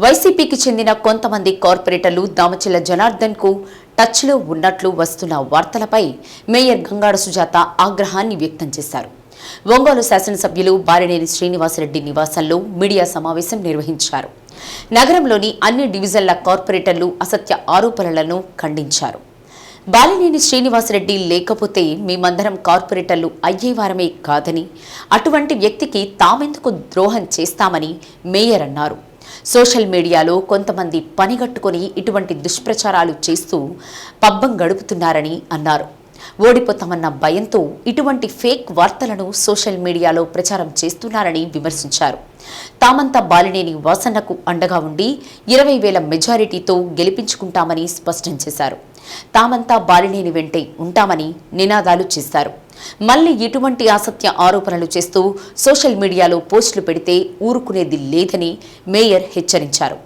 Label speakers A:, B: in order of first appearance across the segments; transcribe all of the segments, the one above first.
A: వైసీపీకి చెందిన కొంతమంది కార్పొరేటర్లు దామచిల జనార్దన్కు టచ్లో ఉన్నట్లు వస్తున్న వార్తలపై మేయర్ గంగాడ సుజాత ఆగ్రహాన్ని వ్యక్తం చేశారు. ఒంగోలు శాసనసభ్యులు బారినేని శ్రీనివాసరెడ్డి నివాసంలో మీడియా సమావేశం నిర్వహించారు. నగరంలోని అన్ని డివిజన్ల కార్పొరేటర్లు అసత్య ఆరోపణలను ఖండించారు. బాలినేని శ్రీనివాసరెడ్డి లేకపోతే మేమందరం కార్పొరేటర్లు అయ్యేవారమే కాదని అటువంటి వ్యక్తికి తామెందుకు ద్రోహం చేస్తామని మేయర్ అన్నారు. సోషల్ మీడియాలో కొంతమంది పనిగట్టుకొని ఇటువంటి దుష్ప్రచారాలు చేస్తూ పబ్బం గడుపుతున్నారని అన్నారు. ఓడిపోతామన్న భయంతో ఇటువంటి ఫేక్ వార్తలను సోషల్ మీడియాలో ప్రచారం చేస్తున్నారని విమర్శించారు. తామంతా బాలినేని వాసన్నకు అండగా ఉండి ఇరవై వేల మెజారిటీతో గెలిపించుకుంటామని స్పష్టం చేశారు. తామంతా బాలినేని వెంటే ఉంటామని నినాదాలు చేశారు. మళ్ళీ ఇటువంటి అసత్య ఆరోపణలు చేస్తూ సోషల్ మీడియాలో పోస్టులు పెడితే ఊరుకునేది లేదని మేయర్ హెచ్చరించారు.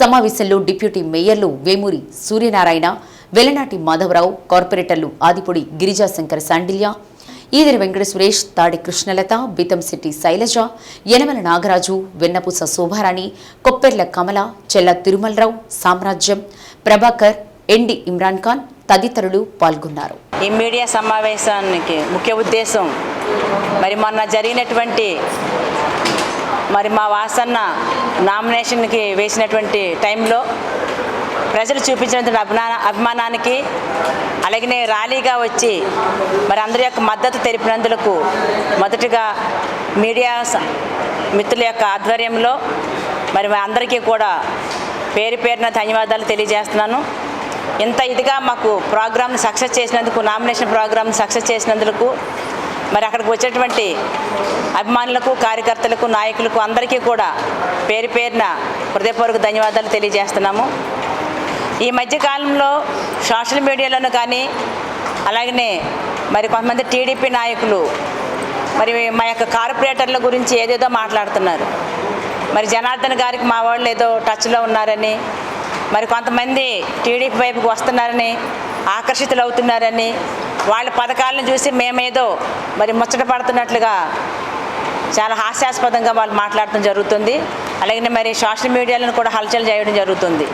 A: సమావేశంలో డిప్యూటీ మేయర్లు వేమూరి సూర్యనారాయణ వెలనాటి మాధవరావు కార్పొరేటర్లు ఆదిపొడి గిరిజాశంకర్ శాండిల్య ఈదిరి వెంకట సురేష్ తాడి కృష్ణలత బితంశెట్టి శైలజ యనమల నాగరాజు వెన్నపూస శోభారాణి కొప్పెర్ల కమల చెల్ల తిరుమలరావు సామ్రాజ్యం ప్రభాకర్ ఎండి ఇమ్రాన్ ఖాన్ తదితరులు పాల్గొన్నారు.
B: ఈ మీడియా సమావేశానికి ముఖ్య ఉద్దేశం మరి మొన్న జరిగినటువంటి మరి మా వాసన్న నామినేషన్కి వేసినటువంటి టైంలో ప్రజలు చూపించినటువంటి అభిమాన అభిమానానికి అలాగనే ర్యాలీగా వచ్చి మరి అందరి యొక్క మద్దతు తెలిపినందులకు మొదటిగా మీడియా మిత్రుల యొక్క ఆధ్వర్యంలో మరి మా అందరికీ కూడా పేరు పేరున ధన్యవాదాలు తెలియజేస్తున్నాను. ఇంత ఇదిగా మాకు ప్రోగ్రామ్ని సక్సెస్ చేసినందుకు నామినేషన్ ప్రోగ్రామ్ని సక్సెస్ చేసినందుకు మరి అక్కడికి వచ్చేటువంటి అభిమానులకు కార్యకర్తలకు నాయకులకు అందరికీ కూడా పేరు పేరున హృదయపూర్వక ధన్యవాదాలు తెలియజేస్తున్నాము. ఈ మధ్యకాలంలో సోషల్ మీడియాలోనూ కానీ అలాగనే మరి కొంతమంది టీడీపీ నాయకులు మరి మా యొక్క కార్పొరేటర్ల గురించి ఏదేదో మాట్లాడుతున్నారు. మరి జనార్దన్ గారికి మా వాళ్ళు ఏదో టచ్లో ఉన్నారని మరి కొంతమంది టీడీపీ వైపుకి వస్తున్నారని ఆకర్షితులు అవుతున్నారని వాళ్ళ పథకాలను చూసి మేమేదో మరి ముచ్చట పడుతున్నట్లుగా చాలా హాస్యాస్పదంగా వాళ్ళు మాట్లాడటం జరుగుతుంది. అలాగే మరి సోషల్ మీడియాలను కూడా హల్చల్ చేయడం జరుగుతుంది.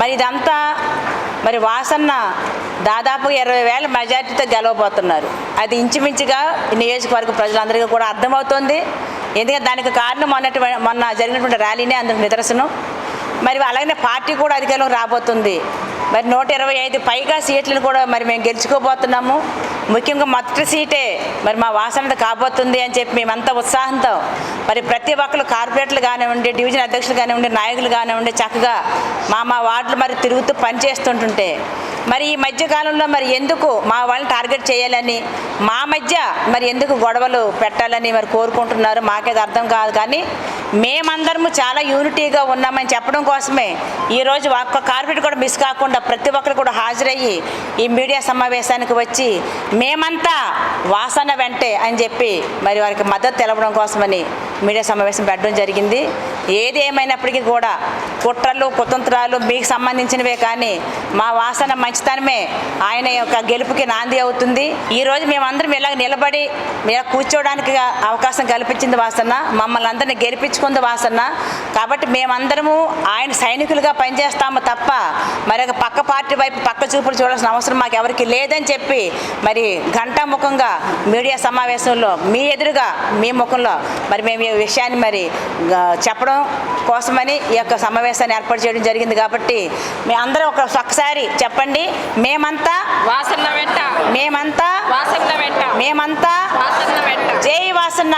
B: మరి ఇదంతా మరి వాసన్న దాదాపు ఇరవై వేల మెజార్టీతో గెలవబోతున్నారు. అది ఇంచుమించుగా ఈ నియోజకవర్గ ప్రజలందరికీ కూడా అర్థమవుతుంది. ఎందుకంటే దానికి కారణం మొన్నటి మొన్న జరిగినటువంటి ర్యాలీనే అందుకు నిదర్శనం. మరి అలాగనే పార్టీ కూడా అధికారంలో రాబోతుంది. మరి నూట ఇరవై ఐదు పైగా సీట్లను కూడా మరి మేము గెలుచుకోబోతున్నాము. ముఖ్యంగా మొదటి సీటే మరి మా వాసనది కాబోతుంది అని చెప్పి మేమంతా ఉత్సాహంతో మరి ప్రతి ఒక్కరు కార్పొరేటర్లు కానివ్వండి డివిజన్ అధ్యక్షులు కానివ్వండి నాయకులు కానివ్వండి చక్కగా మా మా వార్డులు మరి తిరుగుతూ పనిచేస్తుంటుంటే మరి ఈ మధ్యకాలంలో మరి ఎందుకు మా వాళ్ళని టార్గెట్ చేయాలని మా మధ్య మరి ఎందుకు గొడవలు పెట్టాలని మరి కోరుకుంటున్నారు మాకేది అర్థం కాదు కానీ మేమందరము చాలా యూనిటీగా ఉన్నామని చెప్పడం కోసమే ఈరోజు ఒక్క కార్పొరేట్ కూడా మిస్ కాకుండా ప్రతి ఒక్కరు కూడా హాజరయ్యి ఈ మీడియా సమావేశానికి వచ్చి మేమంతా వాసన వెంటే అని చెప్పి మరి వారికి మద్దతు తెలపడం కోసమని మీడియా సమావేశం పెట్టడం జరిగింది. ఏది ఏమైనప్పటికీ కూడా కుట్రలు కుతంత్రాలు మీకు సంబంధించినవే కానీ మా వాసన మంచితనమే ఆయన యొక్క గెలుపుకి నాంది అవుతుంది. ఈరోజు మేమందరం ఇలా నిలబడి ఇలా కూర్చోవడానికి అవకాశం కల్పించింది వాసన మమ్మల్ని అందరినీ గెలిపించుకుంది వాసన. కాబట్టి మేమందరము ఆయన సైనికులుగా పనిచేస్తాము తప్ప మరి ఒక పక్క పార్టీ వైపు పక్క చూపులు చూడాల్సిన అవసరం మాకు ఎవరికి లేదని చెప్పి మరి ఘంటాముఖంగా మీడియా సమావేశంలో మీ ఎదురుగా మీ ముఖంలో మరి మేము విషయాన్ని మరి చెప్పడం కోసమని ఈ యొక్క సమావేశాన్ని ఏర్పాటు చేయడం జరిగింది కాబట్టి మీ అందరూ ఒక ఒక్కసారి చెప్పండి. మేమంతా
C: వాసన్న వెంట.
B: మేమంతా
C: వాసన్న వెంట.
B: మేమంతా
C: వాసన్న వెంట.
B: జై
C: జై వాసన్న